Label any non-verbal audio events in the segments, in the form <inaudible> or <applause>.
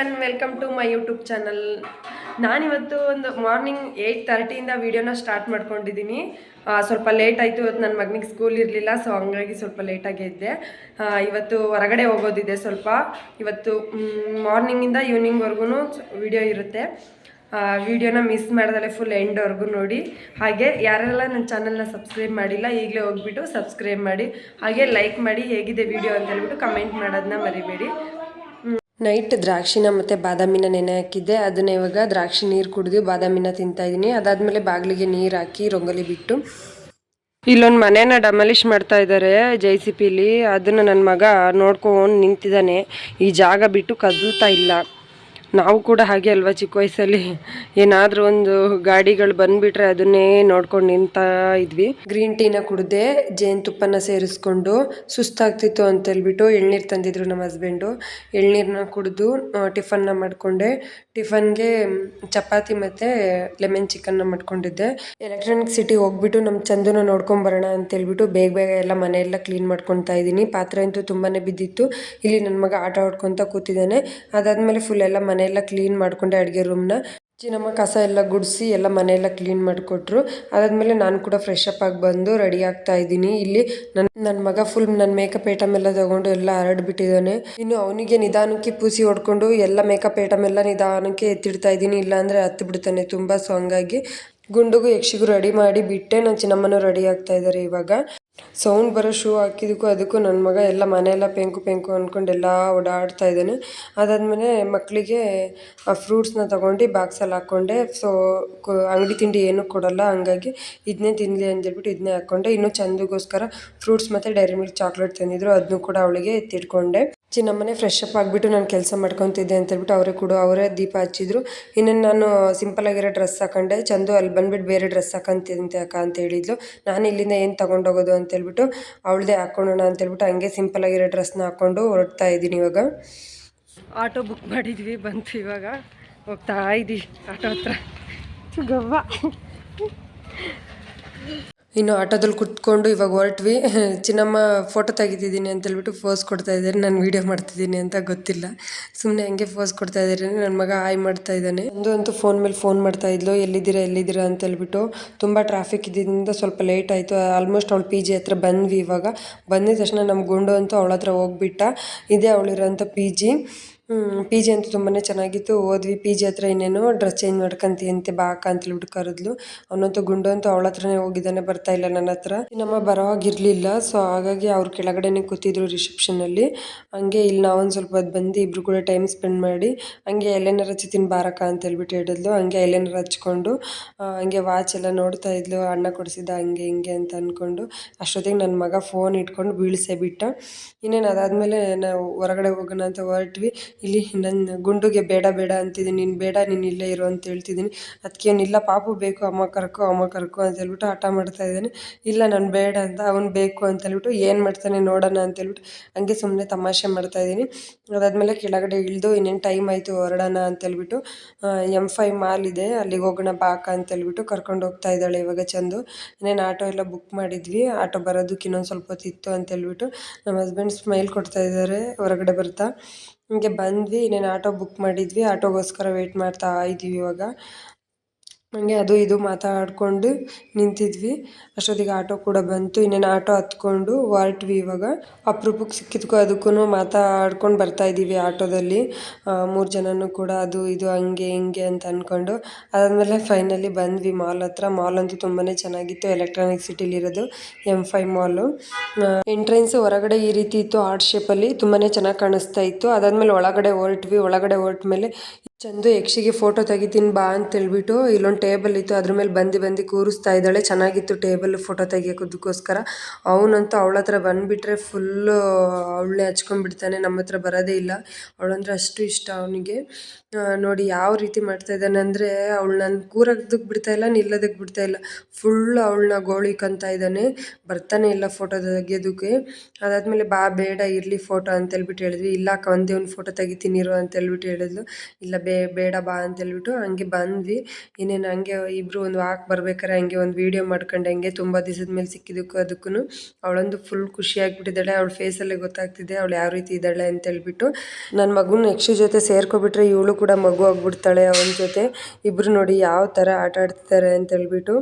Everyone welcome to my YouTube channel ನಾನಿವತ್ತು ಒಂದು morning eight ತರ್ಟಿಯಿಂದ ವೀಡಿಯೋನ ಸ್ಟಾರ್ಟ್ ಮಾಡ್ಕೊಂಡಿದ್ದೀನಿ ಸ್ವಲ್ಪ ಲೇಟ್ ಆಯಿತು, ಇವತ್ತು ನನ್ನ ಮಗನಿಗೆ ಸ್ಕೂಲ್ ಇರಲಿಲ್ಲ ಸೊ ಹಂಗಾಗಿ ಸ್ವಲ್ಪ ಲೇಟಾಗಿ ಇದ್ದೆ. ಇವತ್ತು ಹೊರಗಡೆ ಹೋಗೋದಿದೆ ಸ್ವಲ್ಪ. ಇವತ್ತು ಮಾರ್ನಿಂಗಿಂದ ಈವ್ನಿಂಗ್ವರೆಗೂ ವಿಡಿಯೋ ಇರುತ್ತೆ. ವಿಡಿಯೋನ ಮಿಸ್ ಮಾಡ್ದಲೆ ಫುಲ್ ಎಂಡ್ವರೆಗೂ ನೋಡಿ. ಹಾಗೆ ಯಾರೆಲ್ಲ ನನ್ನ ಚಾನಲ್ನ ಸಬ್ಸ್ಕ್ರೈಬ್ ಮಾಡಿಲ್ಲ, ಈಗಲೇ ಹೋಗ್ಬಿಟ್ಟು ಸಬ್ಸ್ಕ್ರೈಬ್ ಮಾಡಿ. ಹಾಗೆ ಲೈಕ್ ಮಾಡಿ, ಹೇಗಿದೆ ವಿಡಿಯೋ ಅಂತ ಹೇಳ್ಬಿಟ್ಟು ಕಮೆಂಟ್ ಮಾಡೋದನ್ನ ಮರಿಬೇಡಿ. ನೈಟ್ ದ್ರಾಕ್ಷಿನ ಮತ್ತು ಬಾದಾಮಿನ ನೆನೆ ಹಾಕಿದ್ದೆ. ಅದನ್ನ ಇವಾಗ ದ್ರಾಕ್ಷಿ ನೀರು ಕುಡಿದು ಬಾದಾಮಿನ ತಿಂತಾ ಇದ್ದೀನಿ ಅದಾದಮೇಲೆ ಬಾಗಿಲಿಗೆ ನೀರು ಹಾಕಿ ರಂಗೋಲಿ ಬಿಟ್ಟು ಇಲ್ಲೊಂದು ಮನೇನ ಡಮಲಿಷ್ ಮಾಡ್ತಾ ಇದ್ದಾರೆ ಜೆ ಸಿ ಪಿಲಿ ಅದನ್ನು ನನ್ನ ಮಗ ನೋಡ್ಕೊಂಡು ನಿಂತಿದ್ದಾನೆ ಈ ಜಾಗ ಬಿಟ್ಟು ಕದಲ್ತಾ ಇಲ್ಲ. ನಾವು ಕೂಡ ಹಾಗೆ ಅಲ್ವಾ ಚಿಕ್ಕ ವಯಸ್ಸಲ್ಲಿ? ಏನಾದರೂ ಒಂದು ಗಾಡಿಗಳು ಬಂದ್ಬಿಟ್ರೆ ಅದನ್ನೇ ನೋಡ್ಕೊಂಡು ನಿಂತಾ ಇದ್ವಿ. ಗ್ರೀನ್ ಟೀನ ಕುಡ್ದೆ ಜೇನುತುಪ್ಪನ ಸೇರಿಸ್ಕೊಂಡು ಸುಸ್ತಾಗ್ತಿತ್ತು ಅಂತ ಹೇಳ್ಬಿಟ್ಟು ಎಳ್ನೀರು ತಂದಿದ್ರು ನಮ್ಮ ಹಸ್ಬೆಂಡು. ಎಳ್ನೀರನ್ನ ಕುಡಿದು ಟಿಫನ್ನ ಮಾಡಿಕೊಂಡೆ. ಟಿಫನ್ಗೆ ಚಪಾತಿ ಮತ್ತು ಲೆಮನ್ ಚಿಕನ್ನ ಮಾಡ್ಕೊಂಡಿದ್ದೆ. ಎಲೆಕ್ಟ್ರಾನಿಕ್ ಸಿಟಿ ಹೋಗ್ಬಿಟ್ಟು ನಮ್ಮ ಚಂದನ ನೋಡ್ಕೊಂಡ್ ಬರೋಣ ಅಂತ ಹೇಳ್ಬಿಟ್ಟು ಬೇಗ ಬೇಗ ಎಲ್ಲ ಮನೆಯೆಲ್ಲ ಕ್ಲೀನ್ ಮಾಡ್ಕೊತಾ ಇದ್ದೀನಿ. ಪಾತ್ರೆ ಅಂತೂ ತುಂಬಾನೇ ಬಿದ್ದಿತ್ತು. ಇಲ್ಲಿ ನನ್ನ ಮಗ ಆಟ ಆಡ್ಕೊತ ಕೂತಿದ್ದಾನೆ. ಅದಾದ್ಮೇಲೆ ಫುಲ್ ಎಲ್ಲ ಮನೆಯೆಲ್ಲ ಕ್ಲೀನ್ ಮಾಡ್ಕೊಂಡೆ ಅಡುಗೆ ರೂಮ್ನ ಚಿನ್ನಮ್ಮ ಕಸ ಎಲ್ಲ ಗುಡಿಸಿ ಎಲ್ಲ ಮನೆಯೆಲ್ಲ ಕ್ಲೀನ್ ಮಾಡಿಕೊಟ್ರು. ಅದಾದಮೇಲೆ ನಾನು ಕೂಡ ಫ್ರೆಶ್ ಅಪ್ ಆಗಿ ಬಂದು ರೆಡಿ ಆಗ್ತಾ ಇದ್ದೀನಿ. ಇಲ್ಲಿ ನನ್ನ ನನ್ನ ಮಗ ಫುಲ್ ನನ್ನ ಮೇಕಪ್ ಐಟಮ್ ಎಲ್ಲ ತಗೊಂಡು ಎಲ್ಲ ಹರಡ್ಬಿಟ್ಟಿದ್ದಾನೆ ಇನ್ನು ಅವನಿಗೆ ನಿಧಾನಕ್ಕೆ ಪೂಸಿ ಹೊಡ್ಕೊಂಡು ಎಲ್ಲ ಮೇಕಪ್ ಐಟಮ್ ಎಲ್ಲ ನಿಧಾನಕ್ಕೆ ಎತ್ತಿಡ್ತಾ ಇದ್ದೀನಿ. ಇಲ್ಲಾಂದರೆ ಹತ್ತು ಬಿಡ್ತಾನೆ ತುಂಬ ಸೊ ಹಂಗಾಗಿ ಗುಂಡುಗೂ ಯಕ್ಷಿಗೂ ರೆಡಿ ಮಾಡಿ ಬಿಟ್ಟೆ. ನನ್ನ ಚಿನ್ನಮ್ಮನೂ ರೆಡಿ ಆಗ್ತಾ ಇದ್ದಾರೆ ಇವಾಗ. ಸೌಂಡ್ ಬರೋ ಶೂ ಹಾಕಿದಕ್ಕೂ ಅದಕ್ಕೂ ನನ್ನ ಮಗ ಎಲ್ಲ ಮನೆಯೆಲ್ಲ ಪೆಂಕು ಪೆಂಕು ಅಂದ್ಕೊಂಡು ಎಲ್ಲ ಓಡಾಡ್ತಾ ಇದ್ದಾನೆ. ಅದಾದಮೇಲೆ ಮಕ್ಕಳಿಗೆ ಆ ಫ್ರೂಟ್ಸ್ನ ತೊಗೊಂಡು ಬಾಕ್ಸಲ್ಲಿ ಹಾಕ್ಕೊಂಡೆ. ಸೊ ಅಂಗಡಿ ತಿಂಡಿ ಏನೂ ಕೊಡಲ್ಲ. ಹಂಗಾಗಿ ಇದನ್ನೇ ತಿನ್ನಲಿ ಅಂತೇಳ್ಬಿಟ್ಟು ಇದನ್ನೇ ಹಾಕ್ಕೊಂಡೆ. ಇನ್ನು ಚಂದಗೋಸ್ಕರ ಫ್ರೂಟ್ಸ್ ಮತ್ತು ಡೈರಿ ಮಿಲ್ಕ್ ಚಾಕ್ಲೇಟ್ ತಂದಿದ್ರು. ಅದನ್ನು ಕೂಡ ಅವಳಿಗೆ ಎತ್ತಿಟ್ಕೊಂಡೆ ಚಿನ್ನಮ್ಮನೆ ಫ್ರೆಶ್ ಅಪ್ ಆಗಿಬಿಟ್ಟು ನಾನು ಕೆಲಸ ಮಾಡ್ಕೊತಿದ್ದೆ ಅಂತ ಹೇಳ್ಬಿಟ್ಟು ಅವರೇ ಕೊಡು ಅವರೇ ದೀಪ ಹಚ್ಚಿದ್ರು. ಇನ್ನೇನು ನಾನು ಸಿಂಪಲ್ ಆಗಿರೋ ಡ್ರೆಸ್ ಹಾಕೊಂಡೆ. ಚಂದು ಅಲ್ಲಿ ಬಂದ್ಬಿಟ್ಟು ಬೇರೆ ಡ್ರೆಸ್ ಹಾಕಂತಿಂತೆ ಅಕ್ಕ ಅಂತ ಹೇಳಿದ್ಲು. ನಾನು ಇಲ್ಲಿಂದ ಏನು ತೊಗೊಂಡೋಗೋದು ಅಂತೇಳ್ಬಿಟ್ಟು ಅವಳದೇ ಹಾಕ್ಕೊಳ್ಳೋಣ ಅಂತೇಳ್ಬಿಟ್ಟು ಹಂಗೆ ಸಿಂಪಲ್ ಆಗಿರೋ ಡ್ರೆಸ್ನ ಹಾಕ್ಕೊಂಡು ಹೊರಡ್ತಾ ಇದ್ದೀನಿ ಇವಾಗ. ಆಟೋ ಬುಕ್ ಮಾಡಿದ್ವಿ ಬಂತು ಇವಾಗ. ಹೋಗ್ತಾ ಇದ್ದೀವಿ ಆಟೋ ಹತ್ರ. ಗವ್ವ. ಇನ್ನು ಆಟೋದಲ್ಲಿ ಕುತ್ಕೊಂಡು ಇವಾಗ ಹೊರಟ್ವಿ. <laughs> ಚಿನ್ನಮ್ಮ ಫೋಟೋ ತೆಗಿತಿದ್ದೀನಿ ಅಂತ ಹೇಳ್ಬಿಟ್ಟು ಫೋಸ್ ಕೊಡ್ತಾ ಇದ್ದಾರೆ ನಾನು ವೀಡಿಯೋ ಮಾಡ್ತಿದ್ದೀನಿ ಅಂತ ಗೊತ್ತಿಲ್ಲ. ಸುಮ್ಮನೆ ಹಂಗೆ ಫೋಸ್ ಕೊಡ್ತಾ ಇದ್ದಾರೆ ನನ್ನ ಮಗ ಆಯ್ ಮಾಡ್ತಾ ಇದ್ದಾನೆ. ಒಂದು ಅಂತೂ ಫೋನ್ ಮೇಲೆ ಫೋನ್ ಮಾಡ್ತಾ ಇದ್ಲು. ಎಲ್ಲಿದ್ದೀರಾ ಎಲ್ಲಿದ್ದೀರಾ ಅಂತ ಹೇಳ್ಬಿಟ್ಟು ತುಂಬ ಟ್ರಾಫಿಕ್ ಇದ್ದಿಂದ ಸ್ವಲ್ಪ ಲೇಟ್ ಆಯಿತು. ಆಲ್ಮೋಸ್ಟ್ ಅವಳು ಪಿ ಜಿ ಹತ್ರ ಬಂದ್ವಿ ಇವಾಗ. ಬಂದಿದ ತಕ್ಷಣ ನಮ್ಮ ಗುಂಡು ಅಂತೂ ಅವಳ ಹತ್ರ ಹೋಗ್ಬಿಟ್ಟ. ಇದೇ ಅವಳಿರೋಂಥ ಪಿ ಜಿ ಪಿ ಜಿ ಅಂತೂ ತುಂಬಾ ಚೆನ್ನಾಗಿತ್ತು. ಹೋದ್ವಿ ಪಿ ಜಿ ಹತ್ರ ಇನ್ನೇನು ಡ್ರೆಸ್ ಚೇಂಜ್ ಮಾಡ್ಕೊಂತೀಯಂತೆ ಬಾ ಅಕ್ಕ ಅಂತ ಕರೆದ್ಲು ಅವನಂತೂ ಗುಂಡು ಅಂತೂ ಅವಳ ಹತ್ರನೇ ಹೋಗಿದ್ದಾನೆ, ಬರ್ತಾ ಇಲ್ಲ ನನ್ನ ಹತ್ರ. ನಮ್ಮ ಬರೋವಾಗಿರಲಿಲ್ಲ ಸೊ ಹಾಗಾಗಿ ಅವ್ರು ಕೆಳಗಡೆನೇ ಕೂತಿದ್ರು ರಿಸೆಪ್ಷನಲ್ಲಿ ಹಂಗೆ ಇಲ್ಲಿ ನಾವೊಂದು ಸ್ವಲ್ಪ ಹೊತ್ತು ಬಂದು ಇಬ್ರು ಕೂಡ ಟೈಮ್ ಸ್ಪೆಂಡ್ ಮಾಡಿ, ಹಂಗೆ ಎಲೆನರ ಚಿತಿನ್ ಬಾರಕ್ಕ ಅಂತ ಹೇಳ್ಬಿಟ್ಟು ಹೇಳಿದ್ಲು. ಹಂಗೆ ಎಲೆನರ ಹಚ್ಕೊಂಡು ಹಂಗೆ ವಾಚ್ ಎಲ್ಲ ನೋಡ್ತಾ ಇದ್ಲು. ಅಣ್ಣ ಕೊಡಿಸಿದ ಹಂಗೆ ಹಿಂಗೆ ಅಂತ ಅಂದ್ಕೊಂಡು ಅಷ್ಟೊತ್ತಿಗೆ ನನ್ನ ಮಗ ಫೋನ್ ಇಟ್ಕೊಂಡು ಬೀಳಿಸೇ ಬಿಟ್ಟ. ಇನ್ನೇನು ಅದಾದಮೇಲೆ ನಾವು ಹೊರಗಡೆ ಹೋಗೋಣ ಅಂತ ಹೊರಟ್ವಿ. ಇಲ್ಲಿ ನನ್ನ ಗುಂಡುಗೆ ಬೇಡ ಬೇಡ ಅಂತಿದ್ದೀನಿ. ನೀನು ಬೇಡ, ನೀನು ಇಲ್ಲೇ ಇರು ಅಂತ ಹೇಳ್ತಿದ್ದೀನಿ. ಅದಕ್ಕೆ ಇಲ್ಲ, ಪಾಪು ಬೇಕು, ಅಮ್ಮ ಕರ್ಕೋ ಅಮ್ಮ ಕರ್ಕೋ ಅಂತ ಹೇಳ್ಬಿಟ್ಟು ಹಠ ಮಾಡ್ತಾ ಇದ್ದಾನೆ. ಇಲ್ಲ, ನಾನು ಬೇಡ ಅಂತ, ಅವ್ನು ಬೇಕು ಅಂತ ಹೇಳ್ಬಿಟ್ಟು ಏನು ಮಾಡ್ತಾನೆ ನೋಡೋಣ ಅಂತ ಹೇಳ್ಬಿಟ್ಟು ಹಂಗೆ ಸುಮ್ಮನೆ ತಮಾಷೆ ಮಾಡ್ತಾ ಇದ್ದೀನಿ. ಅದಾದಮೇಲೆ ಕೆಳಗಡೆ ಇಳಿದು ಇನ್ನೇನು ಟೈಮ್ ಆಯಿತು ಹೊರಡೋಣ ಅಂತ ಹೇಳ್ಬಿಟ್ಟು ಎಂ ಫೈ ಮಾಲ್ ಇದೆ. ಅಲ್ಲಿಗೆ ಹೋಗೋಣ ಬಾಕ ಅಂತ ಹೇಳ್ಬಿಟ್ಟು ಕರ್ಕೊಂಡು ಹೋಗ್ತಾ ಇದ್ದಾಳೆ ಇವಾಗ ಚಂದು. ಇನ್ನೇನು ಆಟೋ ಎಲ್ಲ ಬುಕ್ ಮಾಡಿದ್ವಿ. ಆಟೋ ಬರೋದಕ್ಕೆ ಇನ್ನೊಂದು ಸ್ವಲ್ಪ ಹೊತ್ತಿತ್ತು ಅಂತ ಹೇಳ್ಬಿಟ್ಟು ನಮ್ಮ ಹಸ್ಬೆಂಡ್ ಸ್ಮೈಲ್ ಕೊಡ್ತಾ ಇದ್ದಾರೆ. ಹೊರಗಡೆ ಬರ್ತಾ. ಹಿಂಗೆ ಬಂದ್ವಿ ಇನ್ನೇನು ಆಟೋ ಬುಕ್ ಮಾಡಿದ್ವಿ ಆಟೋಗೋಸ್ಕರ ವೆಯ್ಟ್ ಮಾಡ್ತಾ ಇದ್ದೀವಿ ಇವಾಗ. ಹಂಗೆ ಅದು ಇದು ಮಾತಾಡಿಕೊಂಡು ನಿಂತಿದ್ವಿ. ಅಷ್ಟೊತ್ತಿಗೆ ಆಟೋ ಕೂಡ ಬಂತು. ಇನ್ನೇನು ಆಟೋ ಹತ್ಕೊಂಡು ಹೊರಟ್ವಿ ಇವಾಗ ಅಪ್ರೂಪಕ್ಕೆ ಸಿಕ್ಕಿದ್ಕೋ ಅದಕ್ಕೂ ಮಾತಾಡ್ಕೊಂಡು ಬರ್ತಾ ಇದ್ದೀವಿ ಆಟೋದಲ್ಲಿ. ಮೂರು ಜನನು ಕೂಡ ಅದು ಇದು ಹಂಗೆ ಹಿಂಗೆ ಅಂತ ಅಂದ್ಕೊಂಡು ಅದಾದಮೇಲೆ ಫೈನಲಿ ಬಂದ್ವಿ ಮಾಲ್ ಹತ್ರ. ಮಾಲ್ ಅಂತೂ ತುಂಬಾ ಚೆನ್ನಾಗಿತ್ತು. ಎಲೆಕ್ಟ್ರಾನಿಕ್ ಸಿಟಿಲಿರೋದು ಎಂ ಫೈ ಮಾಲು ಎಂಟ್ರೆನ್ಸ್ ಹೊರಗಡೆ ಈ ರೀತಿ ಇತ್ತು. ಆರ್ಟ್ ಶೇಪಲ್ಲಿ ತುಂಬಾ ಚೆನ್ನಾಗಿ ಕಾಣಿಸ್ತಾ ಇತ್ತು. ಅದಾದಮೇಲೆ ಒಳಗಡೆ ಹೊರಟ್ವಿ ಒಳಗಡೆ ಹೊರಟ ಮೇಲೆ ಚಂದು ಯಕ್ಷಿಗೆ ಫೋಟೋ ತೆಗಿತೀನಿ ಬಾ ಅಂತ ಹೇಳ್ಬಿಟ್ಟು ಇಲ್ಲೊಂದು ಟೇಬಲ್ ಇತ್ತು, ಅದ್ರ ಮೇಲೆ ಬಂದು ಬಂದು ಕೂರಿಸ್ತಾ ಇದ್ದಾಳೆ. ಚೆನ್ನಾಗಿತ್ತು ಟೇಬಲ್ ಫೋಟೋ ತೆಗಿಯೋದಕ್ಕೋಸ್ಕರ ಅವನಂತೂ ಅವಳ ಹತ್ರ ಬಂದುಬಿಟ್ರೆ ಫುಲ್ಲು ಅವಳನ್ನೇ ಹಚ್ಕೊಂಡ್ಬಿಡ್ತಾನೆ, ನಮ್ಮ ಹತ್ರ ಬರೋದೇ ಇಲ್ಲ. ಅವಳಂದ್ರೆ ಅಷ್ಟು ಇಷ್ಟ ಅವನಿಗೆ. ನೋಡಿ ಯಾವ ರೀತಿ ಮಾಡ್ತಾ ಇದ್ದಾನೆ ಅಂದರೆ ಅವಳು ನಾನು ಕೂರೋದಕ್ಕೆ ಬಿಡ್ತಾ ಇಲ್ಲ ನಿಲ್ಲೋದಕ್ಕೆ ಬಿಡ್ತಾ ಇಲ್ಲ. ಫುಲ್ ಅವಳನ್ನ ಗೋಳಿಕಂತ ಇದ್ದಾನೆ. ಬರ್ತಾನೆ ಇಲ್ಲ ಫೋಟೋ ತೆಗಿಯೋದಕ್ಕೆ. ಅದಾದಮೇಲೆ ಬಾ, ಬೇಡ ಇರಲಿ ಫೋಟೋ ಅಂತ ಹೇಳ್ಬಿಟ್ಟು ಹೇಳಿದ್ವಿ. ಇಲ್ಲ ಒಂದೇ ಒಂದು ಫೋಟೋ ತೆಗಿತೀನಿ ಇರು ಅಂತ ಹೇಳ್ಬಿಟ್ಟು ಹೇಳಿದ್ಲು. ಇಲ್ಲ ಬೇ, ಬೇಡ ಬಾ ಅಂತೇಳ್ಬಿಟ್ಟು ಹಂಗೆ ಬಂದ್ವಿ. ಇನ್ನೇನು ಹಂಗೆ ಇಬ್ಬರು ಒಂದು ವಾಕ್ ಬರ್ಬೇಕಾರೆ ಹಂಗೆ ಒಂದು ವೀಡಿಯೋ ಮಾಡ್ಕೊಂಡು ಹಂಗೆ ತುಂಬ ದಿವಸದ ಮೇಲೆ ಸಿಕ್ಕಿದ್ದಕ್ಕೂ ಅದಕ್ಕೂ ಅವಳೊಂದು ಫುಲ್ ಖುಷಿ ಆಗ್ಬಿಟ್ಟಿದ್ದಾಳೆ. ಅವಳ ಫೇಸಲ್ಲೇ ಗೊತ್ತಾಗ್ತಿದೆ ಅವಳು ಯಾವ ರೀತಿ ಇದ್ದಾಳೆ ಅಂತ ಹೇಳ್ಬಿಟ್ಟು ನನ್ನ ಮಗುನ ಯಕ್ಷಿ ಜೊತೆ ಸೇರ್ಕೊಬಿಟ್ರೆ ಇವಳು ಕೂಡ ಮಗು ಆಗ್ಬಿಡ್ತಾಳೆ ಅವನ ಜೊತೆ. ಇಬ್ಬರು ನೋಡಿ ಯಾವ ಥರ ಆಟ ಆಡ್ತಿದ್ದಾರೆ ಅಂತ ಹೇಳ್ಬಿಟ್ಟು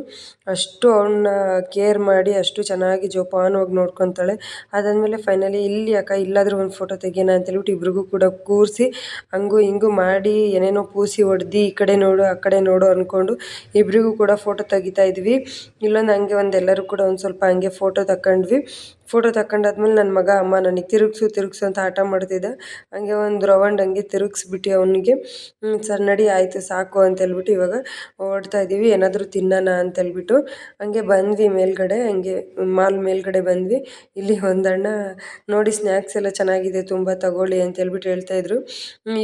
ಅಷ್ಟು ಅವನ್ನ ಕೇರ್ ಮಾಡಿ ಅಷ್ಟು ಚೆನ್ನಾಗಿ ಜೋಪಾನವಾಗಿ ನೋಡ್ಕೊತಾಳೆ. ಅದಾದಮೇಲೆ ಫೈನಲಿ ಇಲ್ಲಿ ಅಕ್ಕ ಇಲ್ಲಾದರೂ ಒಂದು ಫೋಟೋ ತೆಗಿಯೋಣ ಅಂತ ಹೇಳ್ಬಿಟ್ಟು ಇಬ್ರಿಗೂ ಕೂಡ ಕೂರಿಸಿ ಹಂಗೂ ಹಿಂಗೂ ಮಾಡಿ ಏನೇನೋ ಪೂಸಿ ಹೊಡ್ದು ಈ ಕಡೆ ನೋಡು, ಆ ಕಡೆ ನೋಡು ಅಂದ್ಕೊಂಡು ಇಬ್ಬರಿಗೂ ಕೂಡ ಫೋಟೋ ತೆಗಿತಾ ಇದ್ವಿ. ಇಲ್ಲೊಂದು ಹಂಗೆ ಒಂದು ಎಲ್ಲರೂ ಕೂಡ ಒಂದು ಸ್ವಲ್ಪ ಹಂಗೆ ಫೋಟೋ ತಗೊಂಡ್ವಿ ಫೋಟೋ ತಗೊಂಡಾದ್ಮೇಲೆ ನನ್ನ ಮಗ, ಅಮ್ಮ ನನಗೆ ತಿರುಗಿಸು ತಿರುಗಿಸು ಅಂತ ಆಟ ಮಾಡ್ತಿದ್ದ. ಹಂಗೆ ಒಂದು ರೌಂಡ್ ಹಂಗೆ ತಿರುಗಿಸ್ಬಿಟ್ಟು ಅವನಿಗೆ ಸರ್ ನಡಿ, ಆಯಿತು, ಸಾಕು ಅಂತ ಹೇಳ್ಬಿಟ್ಟು ಇವಾಗ ಓಡ್ತಾ ಇದ್ದೀವಿ ಏನಾದರೂ ತಿನ್ನೋಣ ಅಂತ ಹೇಳ್ಬಿಟ್ಟು ಹಂಗೆ ಬಂದ್ವಿ ಮೇಲ್ಗಡೆ, ಹಂಗೆ ಮಾಲ್ ಮೇಲ್ಗಡೆ ಬಂದ್ವಿ. ಇಲ್ಲಿ ಒಂದಣ್ಣ, ನೋಡಿ ಸ್ನ್ಯಾಕ್ಸ್ ಎಲ್ಲ ಚೆನ್ನಾಗಿದೆ, ತುಂಬ ತಗೊಳ್ಳಿ ಅಂತ ಹೇಳ್ಬಿಟ್ಟು ಹೇಳ್ತಾಯಿದ್ರು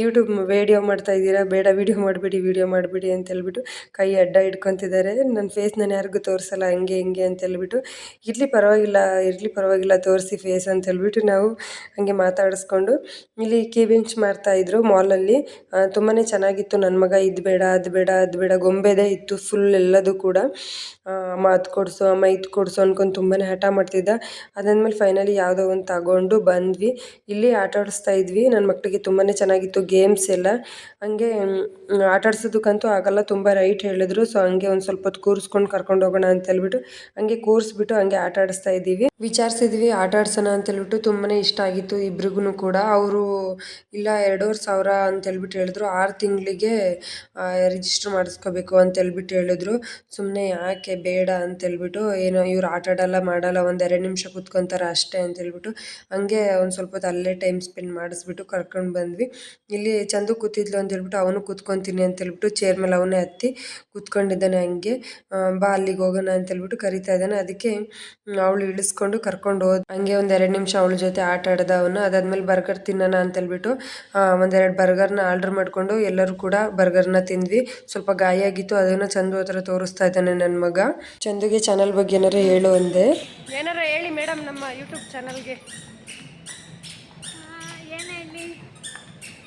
ಯೂಟ್ಯೂಬ್ ವೀಡಿಯೋ ಮಾಡ್ತಾ ಇದ್ದೀರಾ ಬೇಡ ವೀಡಿಯೋ ಮಾಡಿಬಿಡಿ ವೀಡಿಯೋ ಮಾಡಿಬಿಡಿ ಅಂತ ಹೇಳ್ಬಿಟ್ಟು ಕೈ ಅಡ್ಡ ಇಟ್ಕೊತಿದ್ದಾರೆ ನನ್ನ ಫೇಸ್ ನಾನು ಯಾರಿಗೂ ತೋರಿಸಲ್ಲ, ಹಂಗೆ, ಹಿಂಗೆ ಅಂತ ಹೇಳ್ಬಿಟ್ಟು, ಇರಲಿ ಪರವಾಗಿಲ್ಲ ಇರಲಿ ಪರವಾಗಿಲ್ಲ, ತೋರಿಸಿ ಫೇಸ್ ಅಂತ ಹೇಳ್ಬಿಟ್ಟು ನಾವು ಹಂಗೆ ಮಾತಾಡಿಸ್ಕೊಂಡು ಇಲ್ಲಿ ಕಿವಿಂಚ್ ಬೆಂಚ್ ಇದ್ರು ಮಾಲಲ್ಲಿ ತುಂಬಾ ಚೆನ್ನಾಗಿತ್ತು. ನನ್ನ ಮಗ, ಇದು ಬೇಡ, ಅದು ಬೇಡ ಅದು ಬೇಡ, ಗೊಂಬೆದೇ ಇತ್ತು ಫುಲ್ ಎಲ್ಲದೂ ಕೂಡ. ಅಮ್ಮ ಅದು ಕೊಡಿಸು, ಅಮ್ಮ ಇದು ಕೊಡಿಸು ಅನ್ಕೊಂಡು ತುಂಬಾ ಹಠ ಮಾಡ್ತಿದ್ದ. ಅದಾದ್ಮೇಲೆ ಫೈನಲಿ ಯಾವುದೋ ಒಂದು ತಗೊಂಡು ಬಂದ್ವಿ. ಇಲ್ಲಿ ಆಟ ಆಡಿಸ್ತಾ ಇದ್ವಿ. ನನ್ನ ಮಕ್ಕಳಿಗೆ ತುಂಬಾ ಚೆನ್ನಾಗಿತ್ತು ಗೇಮ್ಸ್ ಎಲ್ಲ. ಹಂಗೆ ಆಟ ಆಡ್ಸೋದಕ್ಕಂತೂ ಆಗಲ್ಲ. ತುಂಬ ರೈಟ್ ಹೇಳಿದ್ರು. ಸೊ ಹಂಗೆ ಒಂದು ಸ್ವಲ್ಪ ಹೊತ್ತು ಕೂರಿಸ್ಕೊಂಡು ಕರ್ಕೊಂಡು ಹೋಗೋಣ ಅಂತ ಹೇಳ್ಬಿಟ್ಟು ಹಂಗೆ ಕೂರಿಸ್ಬಿಟ್ಟು ಹಂಗೆ ಆಟ ಆಡಿಸ್ತಾ ಇದ್ದೀವಿ. ವಿಚಾರಿಸಿದ್ವಿ ಆಟ ಆಡ್ಸೋಣ ಅಂತ ಹೇಳ್ಬಿಟ್ಟು ತುಂಬಾ ಇಷ್ಟ ಆಗಿತ್ತು ಇಬ್ರಿಗೂ ಕೂಡ. ಅವರು, ಇಲ್ಲ, ಎರಡೂವರೆ ಸಾವಿರ ಅಂತ ಹೇಳ್ಬಿಟ್ಟು ಹೇಳಿದ್ರು. ಆರು ತಿಂಗಳಿಗೆ ರಿಜಿಸ್ಟರ್ ಮಾಡಿಸ್ಕೋಬೇಕು ಅಂತ ಹೇಳ್ಬಿಟ್ಟು ಹೇಳಿದ್ರು. ಸುಮ್ಮನೆ ಯಾಕೆ ಬೇಡ ಅಂತ ಹೇಳ್ಬಿಟ್ಟು, ಏನೋ ಇವ್ರು ಆಟ ಆಡಲ್ಲ, ಮಾಡಲ್ಲ, ಒಂದು ಎರಡು ನಿಮಿಷ ಕುತ್ಕೊತಾರೆ ಅಷ್ಟೇ ಅಂತ ಹೇಳ್ಬಿಟ್ಟು ಹಂಗೆ ಒಂದು ಸ್ವಲ್ಪ ಹೊತ್ತು ಅಲ್ಲೇ ಟೈಮ್ ಸ್ಪೆಂಡ್ ಮಾಡಿಸ್ಬಿಟ್ಟು ಕರ್ಕೊಂಡು ಬಂದ್ವಿ. ಇಲ್ಲಿ ಚಂದು ಕೂತಿದ್ಲು ಅಂತ ಹೇಳ್ಬಿಟ್ಟು ಅವನು ಕೂತ್ಕೊತೀನಿ ಅಂತ ಹೇಳ್ಬಿಟ್ಟು ಚೇರ್ ಮೇಲೆ ಅವನೇ ಹತ್ತಿ ಕೂತ್ಕೊಂಡಿದ್ದಾನೆ ಹಂಗೆ. ಬಾ ಅಲ್ಲಿಗೆ ಹೋಗೋಣ ಅಂತ ಹೇಳ್ಬಿಟ್ಟು ಕರಿತಾ ಇದ್ದಾನೆ. ಅದಕ್ಕೆ ಅವಳು ಇಳಿಸ್ಕೊಂಡು ಕರ್ಕೊಂಡು ಹೋದ್, ಹಂಗೆ ಒಂದು ಎರಡು ನಿಮಿಷ ಅವಳ ಜೊತೆ ಆಟ ಆಡ್ದ ಅವನು. ಅದಾದ್ಮೇಲೆ ಬರ್ಗರ್ ತಿನ್ನೋಣ ಅಂತ ಹೇಳ್ಬಿಟ್ಟು ಒಂದೆರಡು ಬರ್ಗರ್ನ ಆರ್ಡರ್ ಮಾಡಿಕೊಂಡು ಎಲ್ಲರೂ ಕೂಡ ಬರ್ಗರ್ನ ತಿಂದ್ವಿ. ಸ್ವಲ್ಪ ಗಾಯ ಆಗಿತ್ತು ಅದನ್ನ ಚಂದು ಹತ್ರ ತೋರಿಸ್ತಾ ಇದ್ದಾನೆ ನನ್ನ ಮಗ. ಚಂದುಗೆ ಚಾನಲ್ ಬಗ್ಗೆ ಏನಾರ ಹೇಳು ಅಂದೆ. ಏನಾರ ಹೇಳಿ ಮೇಡಮ್ ನಮ್ಮ ಯೂಟ್ಯೂಬ್ ಚಾನಲ್ಗೆ ಏನೇ ಇಲ್ಲಿ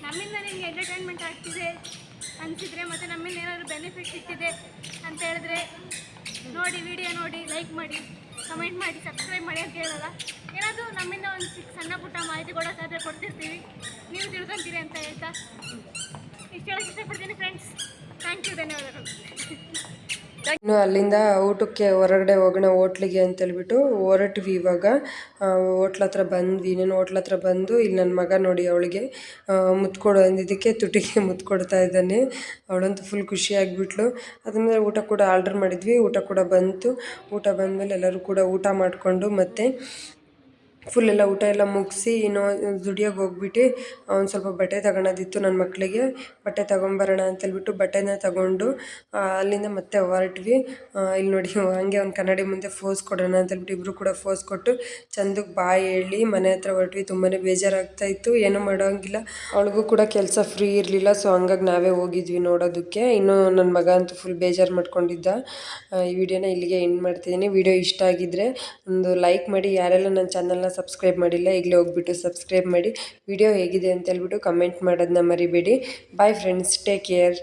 ನಮ್ಮಿಂದ ನಿಮ್ಗೆ ಎಂಟರ್ಟೈನ್ಮೆಂಟ್ ಆಗ್ತಿದೆ ಅನಿಸಿದ್ರೆ ಮತ್ತು ನಮ್ಮಿಂದ ಏನಾದರೂ ಬೆನಿಫಿಟ್ ಸಿಗ್ತಿದೆ ಅಂತ ಹೇಳಿದ್ರೆ ನೋಡಿ ವಿಡಿಯೋ ನೋಡಿ ಲೈಕ್ ಮಾಡಿ ಕಮೆಂಟ್ ಮಾಡಿ ಸಬ್ಸ್ಕ್ರೈಬ್ ಮಾಡಿ ಅಂತ ಹೇಳಲ್ಲ. ಏನಾದರೂ ನಮ್ಮಿಂದ ಒಂದು ಚಿಕ್ಕ ಸಣ್ಣ ಪುಟ್ಟ ಮಾಹಿತಿ ಕೊಡೋಕ್ಕಾದ್ರೆ ಕೊಡ್ತಿರ್ತೀವಿ. ನೀವು ತಿಳ್ಕೊಂತೀರಿ ಅಂತ ಹೇಳ್ತಾ. ಇಷ್ಟು ಹೇಳಕ್ಕೆ ಇಷ್ಟಪಡ್ತೀನಿ ಫ್ರೆಂಡ್ಸ್ ಥ್ಯಾಂಕ್ ಯು ಧನ್ಯವಾದಗಳು. <laughs> ಇನ್ನು ಅಲ್ಲಿಂದ ಊಟಕ್ಕೆ ಹೊರಗಡೆ ಹೋಗೋಣ, ಹೋಟ್ಲಿಗೆ ಅಂತೇಳ್ಬಿಟ್ಟು ಹೊರಟ್ವಿ ಇವಾಗ. ಹೋಟ್ಲ ಹತ್ರ ಬಂದ್ವಿ. ಇನ್ನೇನು ಹೋಟ್ಲ ಹತ್ರ ಬಂದು ಇಲ್ಲಿ ನನ್ನ ಮಗ ನೋಡಿ ಅವಳಿಗೆ ಮುತ್ಕೊಡು ಅಂದಿದ್ದಕ್ಕೆ ತುಟಿಗೆ <laughs> ಮುತ್ಕೊಡ್ತಾ ಇದ್ದಾನೆ. ಅವಳಂತೂ ಫುಲ್ ಖುಷಿಯಾಗಿಬಿಟ್ಲು ಅದಾದ್ಮೇಲೆ ಊಟ ಕೂಡ ಆರ್ಡರ್ ಮಾಡಿದ್ವಿ. ಊಟ ಕೂಡ ಬಂತು. ಊಟ ಬಂದಮೇಲೆ ಎಲ್ಲರೂ ಕೂಡ ಊಟ ಮಾಡಿಕೊಂಡು ಮತ್ತು ಫುಲ್ ಎಲ್ಲ ಊಟ ಎಲ್ಲ ಮುಗಿಸಿ ಇನ್ನು ದುಡಿಯೋಕೆ ಹೋಗ್ಬಿಟ್ಟು ಒಂದು ಸ್ವಲ್ಪ ಬಟ್ಟೆ ತಗೊಳೋದಿತ್ತು ನನ್ನ ಮಕ್ಕಳಿಗೆ ಬಟ್ಟೆ ತಗೊಂಬರೋಣ ಅಂತೇಳ್ಬಿಟ್ಟು ಬಟ್ಟೆನ ತಗೊಂಡು ಅಲ್ಲಿಂದ ಮತ್ತೆ ಹೊರಟ್ವಿ. ಇಲ್ಲಿ ನೋಡಿ, ಹಂಗೆ ಒಂದು ಕನ್ನಡಿ ಮುಂದೆ ಫೋಸ್ ಕೊಡೋಣ ಅಂತೇಳ್ಬಿಟ್ಟು ಇಬ್ಬರು ಕೂಡ ಫೋಸ್ ಕೊಟ್ಟು ಚಂದಕ್ಕೆ ಬಾಯಿ ಹೇಳಿ ಮನೆ ಹತ್ರ ಹೊರಟ್ವಿ. ತುಂಬಾ ಬೇಜಾರಾಗ್ತಾ ಇತ್ತು. ಏನೂ ಮಾಡೋಂಗಿಲ್ಲ. ಅವಳಿಗೂ ಕೂಡ ಕೆಲಸ ಫ್ರೀ ಇರಲಿಲ್ಲ, ಸೊ ಹಂಗಾಗಿ ನಾವೇ ಹೋಗಿದ್ವಿ ನೋಡೋದಕ್ಕೆ. ಇನ್ನು ನನ್ನ ಮಗ ಅಂತೂ ಫುಲ್ ಬೇಜಾರು ಮಾಡ್ಕೊಂಡಿದ್ದ. ಈ ವಿಡಿಯೋನ ಇಲ್ಲಿಗೆ ಎಂಡ್ ಮಾಡ್ತಿದ್ದೀನಿ. ವಿಡಿಯೋ ಇಷ್ಟ ಆಗಿದ್ದರೆ ಒಂದು ಲೈಕ್ ಮಾಡಿ, ಯಾರೆಲ್ಲ ನನ್ನ ಚಾನಲ್ನ ಸಬ್ಸ್ಕ್ರೈಬ್ ಮಾಡಿಲ್ಲ, ಈಗಲೇ ಹೋಗ್ಬಿಟ್ಟು ಸಬ್ಸ್ಕ್ರೈಬ್ ಮಾಡಿ. ವಿಡಿಯೋ ಹೇಗಿದೆ ಅಂತ ಹೇಳ್ಬಿಟ್ಟು ಕಮೆಂಟ್ ಮಾಡೋದನ್ನ ಮರಿಬೇಡಿ. Bye friends take care